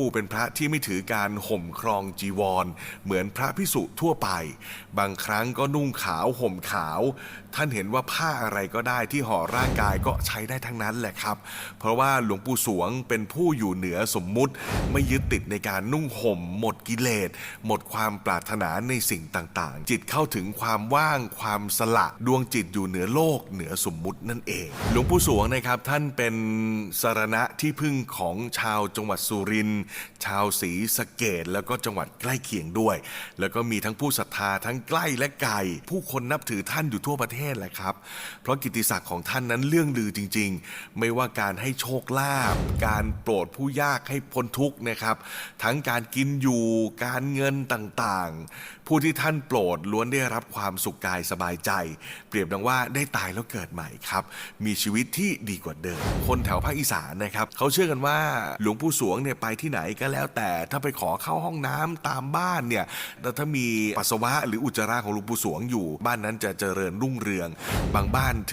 ปู่เป็นพระที่ไม่ถือการห่มครองจีวร เหมือนพระพิสุทั่วไป บางครั้งก็นุ่งขาวห่มขาว ท่านเห็นว่าผ้าอะไรก็ได้ที่ห่อร่างกายก็ใช้ได้ทั้งนั้นแหละครับ เพราะว่าหลวงปู่สวงเป็นผู้อยู่เหนือสมมุติ ไม่ยึดติดในการนุ่งห่ม หมดกิเลส หมดความปรารถนาในสิ่งต่างๆ จิตเข้าถึงความว่างความสละดวงจิตอยู่เหนือโลกเหนือสมมุตินั่นเอง หลวงปู่สวงนะครับท่านเป็นสารณะที่พึ่งของชาวจังหวัดสุรินทร์ชาวศรีสะเกดแล้วก็จังหวัดใกล้เคียงด้วย แล้วก็มีทั้งผู้ศรัทธาทั้งใกล้และไกลผู้คนนับถือท่านอยู่ทั่วประเทศแหละครับ เพราะกิตติศักดิ์ของท่านนั้นเรื่องลือจริง ๆ ไม่ว่าการให้โชคลาภการโปรดผู้ยากให้พ้นทุกข์นะครับ ทั้งการกินอยู่การเงินต่างๆ ผู้ที่ท่านโปรดล้วนได้รับความสุขกายสบายใจ เปรียบดังว่าได้ตายแล้วเกิดใหม่ครับ มีชีวิตที่ดีกว่าเดิม คนแถวภาคอีสานนะครับ เขาเชื่อกันว่าหลวงปู่สวงเนี่ยไปที่ไหนก็แล้วแต่ถ้าไปขอเข้าห้องน้ำตามบ้านเนี่ยแล้วถ้ามีปัสสาวะหรืออุจจาระของหลวงปู่สวงอยู่ บ้านนั้นจะเจริญรุ่งเรือง บางบ้านถึง